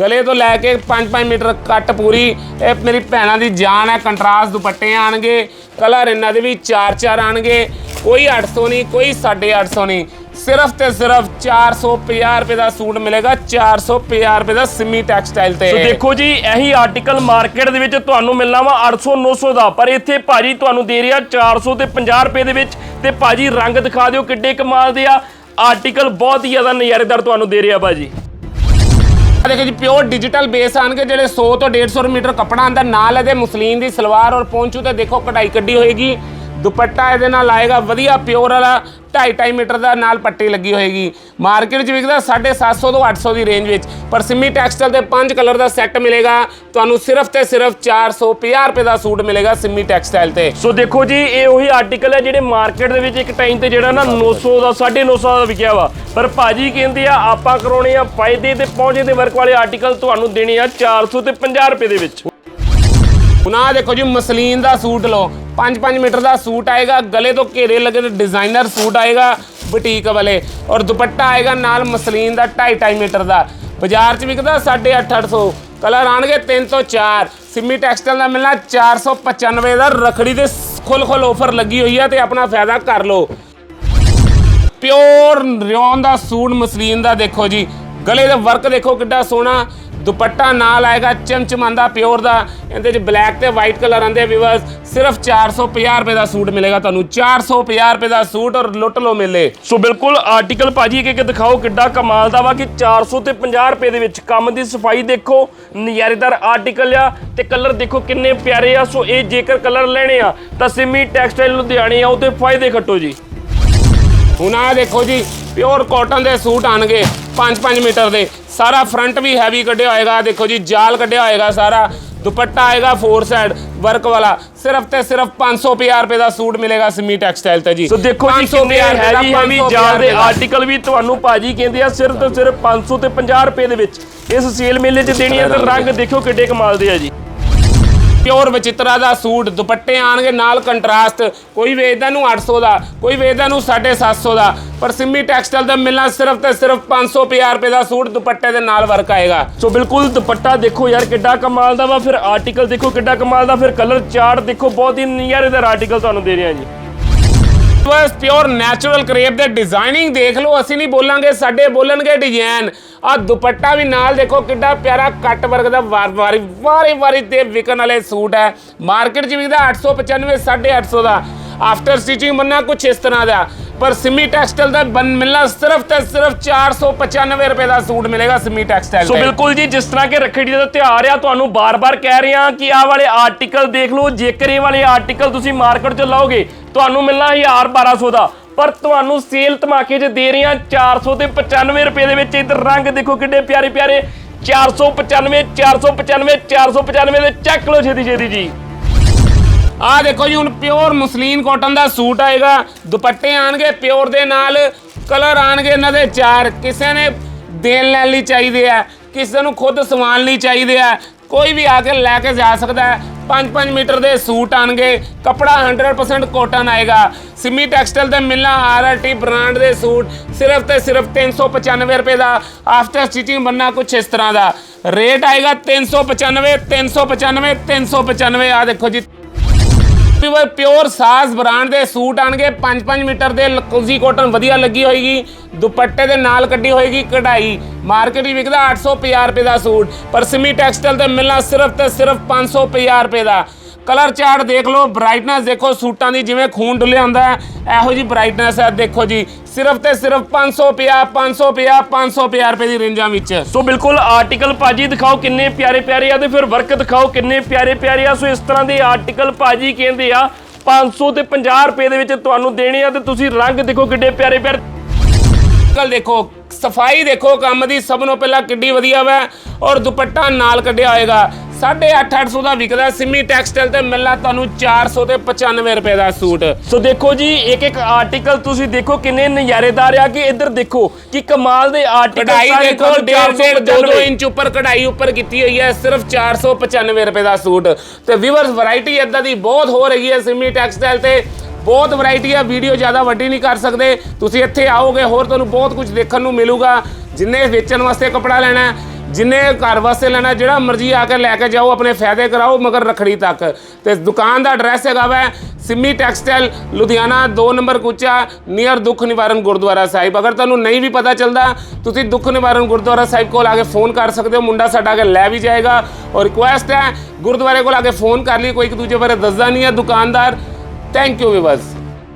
ਗਲੇ ਤੋਂ ਲੈ ਕੇ 5-5 ਮੀਟਰ ਕੱਟ ਪੂਰੀ। ਇਹ ਮੇਰੀ ਭੈਣਾਂ ਦੀ ਜਾਨ ਹੈ, ਕੰਟਰਾਸਟ ਦੁਪੱਟੇ ਆਣਗੇ, ਕਲਰ ਇਹਨਾਂ ਦੇ ਵੀ 4-4 ਆਣਗੇ। ਕੋਈ 800 ਨਹੀਂ, ਕੋਈ 850 ਨਹੀਂ। ਸਿਰਫ ਤੇ ਸਿਰਫ 450 ਰੁਪਏ ਦਾ ਸੂਟ ਮਿਲੇਗਾ 450 ਰੁਪਏ ਦਾ ਸਿਮੀ ਟੈਕਸਟਾਈਲ ਤੇ। ਸੋ ਦੇਖੋ ਜੀ, ਇਹੀ ਆਰਟੀਕਲ ਮਾਰਕੀਟ ਦੇ ਵਿੱਚ ਤੁਹਾਨੂੰ ਮਿਲਣਾ ਵਾ 800 900 ਦਾ। ਪਰ ਇੱਥੇ ਭਾਜੀ ਤੁਹਾਨੂੰ ਦੇ ਰਿਹਾ 400 ਤੇ 50 ਰੁਪਏ ਦੇ ਵਿੱਚ। ਤੇ ਭਾਜੀ ਰੰਗ ਦਿਖਾ ਦਿਓ ਕਿੱਡੇ ਕਮਾਲ ਦੇ ਆ। ਆਰਟੀਕਲ ਬਹੁਤ ਹੀ ਜ਼ਿਆਦਾ ਨਜ਼ਾਰੇਦਾਰ ਤੁਹਾਨੂੰ ਦੇ ਰਿਹਾ ਭਾਜੀ। ਆ ਦੇਖੋ ਜੀ ਪਿਓਰ ਡਿਜੀਟਲ ਬੇਸ ਆਣਗੇ ਜਿਹੜੇ 100 ਤੋਂ 150 ਮੀਟਰ ਕੱਪੜਾ ਅੰਦਰ ਨਾਲ ਇਹਦੇ ਮੁਸਲੀਨ ਦੀ ਸਲਵਾਰ ਔਰ ਪੌਂਚੂ ਤੇ ਦੇਖੋ ਕਢਾਈ ਕੱਢੀ ਹੋਏਗੀ। ਦੁਪੱਟਾ ਇਹਦੇ ਨਾਲ ਆਏਗਾ, ਵਧੀਆ ਪਿਓਰ ਵਾਲਾ 2.5 ਮੀਟਰ ਦਾ ਨਾਲ ਪੱਟੀ ਲੱਗੀ ਹੋਏਗੀ। ਮਾਰਕੀਟ 'ਚ ਵਿਕਦਾ 750 ਤੋਂ 800 ਦੀ ਰੇਂਜ ਵਿੱਚ। ਪਰ ਸਿੰਮੀ ਟੈਕਸਟਾਈਲ ਦੇ ਪੰਜ ਕਲਰ ਦਾ ਸੈੱਟ ਮਿਲੇਗਾ। ਤੁਹਾਨੂੰ ਸਿਰਫ ਤੇ ਸਿਰਫ 450 ਰੁਪਏ ਦਾ ਸੂਟ ਮਿਲੇਗਾ ਸਿੰਮੀ ਟੈਕਸਟਾਈਲ ਤੇ। ਸੋ ਦੇਖੋ ਜੀ, ਇਹ ਉਹੀ ਆਰਟੀਕਲ ਹੈ ਜਿਹੜੇ ਮਾਰਕੀਟ ਦੇ ਵਿੱਚ ਇੱਕ ਟਾਈਮ ਤੇ ਜਿਹੜਾ ਨਾ 900 ਦਾ 950 ਦਾ ਵਿਕਿਆ ਵਾ। ਪਰ ਭਾਜੀ ਕਹਿੰਦੇ ਆ, ਆਪਾਂ ਕਰਾਉਣੇ ਆ ਫਾਇਦੇ ਤੇ ਪਹੁੰਚੇ ਦੇ ਵਰਕ ਵਾਲੇ ਆਰਟੀਕਲ ਤੁਹਾਨੂੰ ਦੇਣੇ ਆ 400 ਤੇ 50 ਰੁਪਏ ਦੇ ਵਿੱਚ। ਹੁਣ ਆਹ ਦੇਖੋ ਜੀ, ਮਸਲੀਨ ਦਾ ਸੂਟ ਲਓ। 5-5 ਮੀਟਰ ਦਾ ਸੂਟ ਆਏਗਾ, ਗਲੇ ਤੋਂ ਘੇਰੇ ਲੱਗੇ ਤੇ ਡਿਜ਼ਾਈਨਰ ਸੂਟ ਆਏਗਾ ਬੁਟੀਕ ਵਾਲੇ। ਔਰ ਦੁਪੱਟਾ ਆਏਗਾ ਨਾਲ ਮਸਲੀਨ ਦਾ 2.5 ਮੀਟਰ ਦਾ। ਬਾਜ਼ਾਰ 'ਚ ਵਿਕਦਾ 850 ਕਲਰ ਆਣਗੇ 3 ਤੋਂ 4 ਸਿੰਮੀ ਟੈਕਸਟਾਈਲ ਦਾ ਮਿਲਣਾ 495 ਦਾ। ਰਖੜੀ ਦੇ ਖੁੱਲ ਖੁੱਲ ਆਫਰ ਲੱਗੀ ਹੋਈ ਹੈ ਤੇ ਆਪਣਾ ਫਾਇਦਾ ਕਰ ਲਓ। ਪਿਓਰ ਰਿਓਨ ਦਾ ਸੂਟ ਮਸਲੀਨ ਦਾ ਦੇਖੋ ਜੀ। ਗਲੇ ਦਾ ਵਰਕ ਦੇਖੋ ਕਿੱਡਾ ਸੋਹਣਾ। ਦੁਪੱਟਾ ਨਾਲ ਆਏਗਾ ਚਮਚਮਾਂਦਾ ਪਿਓਰ ਦਾ। ਇਹਦੇ ਚ ਬਲੈਕ ਤੇ ਵਾਈਟ ਕਲਰ ਆਂਦੇ ਵਿਵਰਸ ਸਿਰਫ 450 ਰੁਪਏ ਦਾ ਸੂਟ ਮਿਲੇਗਾ ਤੁਹਾਨੂੰ। 450 ਰੁਪਏ ਦਾ ਸੂਟ ਔਰ ਲੁੱਟ ਲਓ ਮੇਲੇ। ਸੋ ਬਿਲਕੁਲ ਆਰਟੀਕਲ ਭਾਜੀ ਇੱਕ ਇੱਕ ਦਿਖਾਓ ਕਿੱਡਾ ਕਮਾਲ ਦਾ ਵਾ ਕਿ 400 ਤੇ 50 ਰੁਪਏ ਦੇ ਵਿੱਚ ਕੰਮ ਦੀ ਸਫ਼ਾਈ ਦੇਖੋ। ਨਜ਼ਾਰੇਦਾਰ ਆਰਟੀਕਲ ਆ ਤੇ ਕਲਰ ਦੇਖੋ ਕਿੰਨੇ ਪਿਆਰੇ ਆ। ਸੋ ਇਹ ਜੇਕਰ ਕਲਰ ਲੈਣੇ ਆ ਤਾਂ ਸਿਮੀ ਟੈਕਸਟਾਈਲ ਲੁਧਿਆਣੇ ਆਓ ਤੇ ਫਾਇਦੇ ਖੱਟੋ ਜੀ। ਹੁਣ ਆਹ ਦੇਖੋ ਜੀ ਪਿਓਰ ਕਾਟਨ ਦੇ ਸੂਟ ਆਣਗੇ 5-5 ਮੀਟਰ ਦੇ। ਸਾਰਾ ਫਰੰਟ ਵੀ ਹੈਵੀ ਕੱਢਿਆ ਹੋਏਗਾ। ਦੇਖੋ ਜੀ ਜਾਲ ਕੱਢਿਆ ਹੋਏਗਾ ਸਾਰਾ। ਦੁਪੱਟਾ ਆਏਗਾ ਫੋਰ ਸਾਈਡ ਵਰਕ ਵਾਲਾ। ਸਿਰਫ ਤੇ ਸਿਰਫ 550 ਰੁਪਏ ਦਾ ਸੂਟ ਮਿਲੇਗਾ ਸਿਮੀ ਟੈਕਸਟਾਈਲ ਤੇ ਜੀ। ਸੋ ਦੇਖੋ ਜੀ 550 ਕਿੰਨੇ ਹੈਵੀ ਹੈਵੀ 550 ਜਾਲ ਦੇ। ਆਰਟੀਕਲ ਵੀ ਤੁਹਾਨੂੰ ਭਾਜੀ ਕਹਿੰਦੇ ਆ ਸਿਰਫ ਤੇ ਸਿਰਫ 500 ਤੇ 50 ਰੁਪਏ ਦੇ ਵਿੱਚ। ਇਸ ਸੇਲ ਮੇਲੇ 'ਚ ਦੇਣੀ ਆ ਤੇ ਰੰਗ ਦੇਖੋ ਕਿੱਡੇ ਕਮਾਲ ਦੇ ਆ ਜੀ। ਪਿਓਰ ਵਿਚਿਤਰਾ ਦਾ ਸੂਟ, ਦੁਪੱਟੇ ਆਣਗੇ, ਨਾਲ ਕੰਟਰਾਸਟ। ਕੋਈ ਵੇਚਦਾ ਨੂੰ 800 ਦਾ, ਕੋਈ ਵੇਚਦਾ ਨੂੰ 750 ਦਾ। ਪਰ ਸਿੰਮੀ ਟੈਕਸਟਾਈਲ ਦਾ ਮਿਲਣਾ ਸਿਰਫ ਤੇ ਸਿਰਫ 550 ਰੁਪਏ ਦਾ ਸੂਟ, ਦੁਪੱਟੇ ਦੇ ਨਾਲ ਵਰਕ ਆਏਗਾ। ਸੋ ਬਿਲਕੁਲ ਦੁਪੱਟਾ ਦੇਖੋ ਯਾਰ, ਕਿੱਡਾ ਕਮਾਲ ਦਾ ਵਾ। ਫਿਰ ਆਰਟੀਕਲ ਦੇਖੋ ਕਿੱਡਾ ਕਮਾਲ ਦਾ। ਫਿਰ ਕਲਰ ਚਾਰਟ ਦੇਖੋ, ਬਹੁਤ ਹੀ ਨਜ਼ਾਰੇਦਾਰ ਆਰਟੀਕਲ ਤੁਹਾਨੂੰ ਦੇ ਰਿਹਾ ਜੀ। ਬਸ ਪਿਓਰ ਨੈਚੁਰਲ ਕਰੇਪ ਦੇ ਡਿਜ਼ਾਈਨਿੰਗ ਦੇਖ ਲਓ, ਅਸੀਂ ਨਹੀਂ ਬੋਲਾਂਗੇ, ਸਾਡੇ ਬੋਲਣਗੇ ਡਿਜ਼ਾਈਨ ਆ ਦੁਪੱਟਾ ਵੀ ਨਾਲ ਦੇਖੋ, ਕਿੱਡਾ ਪਿਆਰਾ ਕੱਟ ਵਰਗ ਦਾ ਵਾਰ ਵਾਰੀ ਵਾਰੀ ਵਾਰੀ ਤੇ ਵਿਕਣ ਵਾਲੇ ਸੂਟ ਹੈ। ਮਾਰਕੀਟ 'ਚ ਵਿਕਦਾ 895 850 ਦਾ। ਆਫਟਰ ਸਟਿਚਿੰਗ ਬੰਨਾ ਕੁਛ ਇਸ ਤਰ੍ਹਾਂ ਦਾ। ਪਰ ਸਿਮੀ ਟੈਕਸਟਾਈਲ ਦਾ ਬਨ ਮਿਲਣਾ ਸਿਰਫ ਤੇ ਸਿਰਫ 495 ਰੁਪਏ ਦਾ ਸੂਟ ਮਿਲੇਗਾ ਸਿਮੀ ਟੈਕਸਟਾਈਲ ਸੋ ਬਿਲਕੁਲ ਜੀ ਜਿਸ ਤਰ੍ਹਾਂ ਕਿ ਰੱਖੜੀ ਦਾ ਤਿਉਹਾਰ ਆ ਤੁਹਾਨੂੰ ਬਾਰ-ਬਾਰ ਕਹਿ ਰਹੇ ਹਾਂ ਕਿ ਆਹ ਵਾਲੇ ਆਰਟੀਕਲ ਦੇਖ ਲਓ ਜੇਕਰ ਇਹ ਵਾਲੇ ਆਰਟੀਕਲ ਤੁਸੀਂ ਮਾਰਕੀਟ 'ਚ ਲਾਓਗੇ ਤੁਹਾਨੂੰ ਮਿਲਣਾ 1000 1200 ਦਾ। ਪਰ ਤੁਹਾਨੂੰ ਸੇਲ ਧਮਾਕੇ 'ਚ ਦੇ ਰਹੇ ਹਾਂ 400 ਤੇ 95 ਰੁਪਏ ਦੇ ਵਿੱਚ। ਇਧਰ ਰੰਗ ਦੇਖੋ ਕਿੱਡੇ ਪਿਆਰੇ ਪਿਆਰੇ 495 495 495 ਦੇ। ਚੱਕ ਲਓ ਛੇਤੀ ਛੇਤੀ ਜੀ। ਆਹ ਦੇਖੋ ਜੀ, ਹੁਣ ਪਿਓਰ ਮਸਲੀਨ ਕਾਟਨ ਦਾ ਸੂਟ ਆਏਗਾ। ਦੁਪੱਟੇ ਆਣਗੇ, ਪਿਓਰ ਦੇ ਨਾਲ ਕਲਰ ਆਣਗੇ ਇਹਨਾਂ ਦੇ ਚਾਰ। ਕਿਸੇ ਨੇ ਦੇਣ ਲੈਣ ਲਈ ਚਾਹੀਦੇ ਆ, ਕਿਸੇ ਨੂੰ ਖੁਦ ਸਵਾਉਣ ਲਈ ਚਾਹੀਦੇ ਆ। ਕੋਈ ਵੀ ਆ ਕੇ ਲੈ ਕੇ ਜਾ ਸਕਦਾ ਹੈ। 5-5 ਮੀਟਰ ਦੇ ਸੂਟ ਆਣਗੇ, ਕਪੜਾ 100% ਕੋਟਨ ਆਏਗਾ। ਸਿਮੀ ਟੈਕਸਟਾਈਲ ਤੇ ਮਿਲਣਾ ਆਰਆਰਟੀ ਬ੍ਰਾਂਡ ਦੇ ਸੂਟ, ਸਿਰਫ ਤੇ ਸਿਰਫ 395 ਰੁਪਏ ਦਾ। ਆਫਟਰ ਸਟਿਚਿੰਗ ਬੰਨਾ ਕੁਛ ਇਸ ਤਰ੍ਹਾਂ ਦਾ। ਰੇਟ ਆਏਗਾ 395 395 395 ਆ ਦੇਖੋ ਜੀ। ਪਿਓਰ ਪਿਓਰ ਸਾਸ ਬ੍ਰਾਂਡ ਦੇ ਸੂਟ ਆਣਗੇ। 5-5 ਮੀਟਰ ਦੇ ਲਕੋਜ਼ੀ ਕਾਟਨ ਵਧੀਆ ਲੱਗੀ ਹੋਏਗੀ। ਦੁਪੱਟੇ ਦੇ ਨਾਲ ਕੱਢੀ ਹੋਏਗੀ ਕਢਾਈ। ਮਾਰਕੀਟ ਵਿੱਚ ਵਿਕਦਾ 850 ਰੁਪਏ ਦਾ ਸੂਟ। ਪਰ ਸਿਮੀ ਟੈਕਸਟਾਈਲ ਤੇ ਮਿਲਣਾ ਸਿਰਫ ਤੇ ਸਿਰਫ 550 ਰੁਪਏ ਦਾ। ਕਲਰ ਚਾਰਟ ਦੇਖ ਲਓ ਬ੍ਰਾਈਟਨੈਸ ਦੇਖੋ ਸੂਟਾਂ ਦੀ ਜਿਵੇਂ ਖੂਨ ਡੁੱਲਿਆ ਹੁੰਦਾ ਹੈ ਇਹੋ ਜੀ ਬ੍ਰਾਈਟਨੈਸ ਹੈ ਦੇਖੋ ਜੀ ਸਿਰਫ ਤੇ ਸਿਰਫ 550 550 550 ਰੁਪਏ ਦੀ ਰੇਂਜਾਂ ਵਿੱਚ। ਸੋ ਬਿਲਕੁਲ ਆਰਟੀਕਲ ਭਾਜੀ ਦਿਖਾਓ ਕਿੰਨੇ ਪਿਆਰੇ ਪਿਆਰੇ ਆ ਤੇ ਫਿਰ ਵਰਕ ਦਿਖਾਓ ਕਿੰਨੇ ਪਿਆਰੇ ਪਿਆਰੇ ਆ। ਸੋ ਇਸ ਤਰ੍ਹਾਂ ਦੇ ਆਰਟੀਕਲ ਭਾਜੀ ਕਹਿੰਦੇ ਆ 500 ਤੇ 50 ਰੁਪਏ ਦੇ ਵਿੱਚ ਤੁਹਾਨੂੰ ਦੇਣੇ ਆ ਤੇ ਤੁਸੀਂ ਰੰਗ ਦੇਖੋ ਕਿੱਡੇ ਪਿਆਰੇ ਪਿਆਰੇ। ਕਲ ਦੇਖੋ ਸਫ਼ਾਈ ਦੇਖੋ ਕੰਮ ਦੀ ਸਭ ਨੂੰ ਪਹਿਲਾਂ ਕਿੱਡੀ ਵਧੀਆ ਵਾ ਔਰ ਦੁਪੱਟਾ ਨਾਲ ਕੱਢਿਆ ਹੋਏਗਾ। 850 ਦਾ ਵਿਕਦਾ ਸਿਮੀ ਟੈਕਸਟਾਈਲ ਤੇ ਮਿਲਣਾ ਤੁਹਾਨੂੰ 400 ਤੇ 95 ਰੁਪਏ ਦਾ ਸੂਟ। ਸੋ ਦੇਖੋ ਜੀ ਇੱਕ ਇੱਕ ਆਰਟੀਕਲ ਤੁਸੀਂ ਦੇਖੋ ਕਿੰਨੇ ਨਜ਼ਾਰੇਦਾਰ ਆ ਕਿ ਇੱਧਰ ਦੇਖੋ ਕਿ ਕਮਾਲ ਦੇ ਆਰਟੀਕਲ ਕਢਾਈ ਦੇਖੋ 1.5 2 ਇੰਚ ਉੱਪਰ ਕਢਾਈ ਉੱਪਰ ਕੀਤੀ ਹੋਈ ਹੈ ਸਿਰਫ 495 ਰੁਪਏ ਦਾ ਸੂਟ। ਤੇ ਵੀਵਰਸ ਵੈਰਾਈਟੀ ਇਦਾਂ ਦੀ ਬਹੁਤ ਹੋ ਰਹੀ ਹੈ ਸਿਮੀ ਟੈਕਸਟਾਈਲ ਤੇ। ਬਹੁਤ ਵੈਰਾਈਟੀ ਹੈ ਵੀਡੀਓ ਜ਼ਿਆਦਾ ਵੱਡੀ ਨਹੀਂ ਕਰ ਸਕਦੇ। ਤੁਸੀਂ ਇੱਥੇ ਆਓਗੇ ਹੋਰ ਤੁਹਾਨੂੰ ਬਹੁਤ ਕੁਝ ਦੇਖਣ ਨੂੰ ਮਿਲੂਗਾ। ਜਿੰਨੇ ਵੇਚਣ ਵਾਸਤੇ ਕੱਪੜਾ ਲੈਣਾ ਹੈ, ਜਿੰਨੇ ਘਰ ਵਾਸਤੇ ਲੈਣਾ, ਜਿਹੜਾ ਮਰਜ਼ੀ ਆ ਕੇ ਲੈ ਕੇ ਜਾਓ, ਆਪਣੇ ਫਾਇਦੇ ਕਰਾਓ, ਮਗਰ ਰਖੜੀ ਤੱਕ। ਤੇ ਦੁਕਾਨ ਦਾ ਐਡਰੈਸ ਹੈਗਾ ਵਾ, ਸਿੰਮੀ ਟੈਕਸਟਾਈਲ, ਲੁਧਿਆਣਾ 2 ਨੰਬਰ ਕੁਚਾ ਨੀਅਰ ਦੁੱਖ ਨਿਵਾਰਨ ਗੁਰਦੁਆਰਾ ਸਾਹਿਬ। ਅਗਰ ਤੁਹਾਨੂੰ ਨਹੀਂ ਵੀ ਪਤਾ ਚੱਲਦਾ, ਤੁਸੀਂ ਦੁੱਖ ਨਿਵਾਰਨ ਗੁਰਦੁਆਰਾ ਸਾਹਿਬ ਕੋਲ ਆ ਕੇ ਫੋਨ ਕਰ ਸਕਦੇ ਹੋ। ਮੁੰਡਾ ਸਾਡਾ ਆ ਕੇ ਲੈ ਵੀ ਜਾਏਗਾ। ਔਰ ਰਿਕੁਐਸਟ ਹੈ, ਗੁਰਦੁਆਰੇ ਕੋਲ ਆ ਕੇ ਫੋਨ ਕਰ ਲਈ, ਕੋਈ ਇੱਕ ਦੂਜੇ ਬਾਰੇ ਦੱਸਦਾ ਨਹੀਂ ਹੈ। ਦੁਕਾਨਦਾਰ ਥੈਂਕ ਯੂ ਵਿਵਰਸ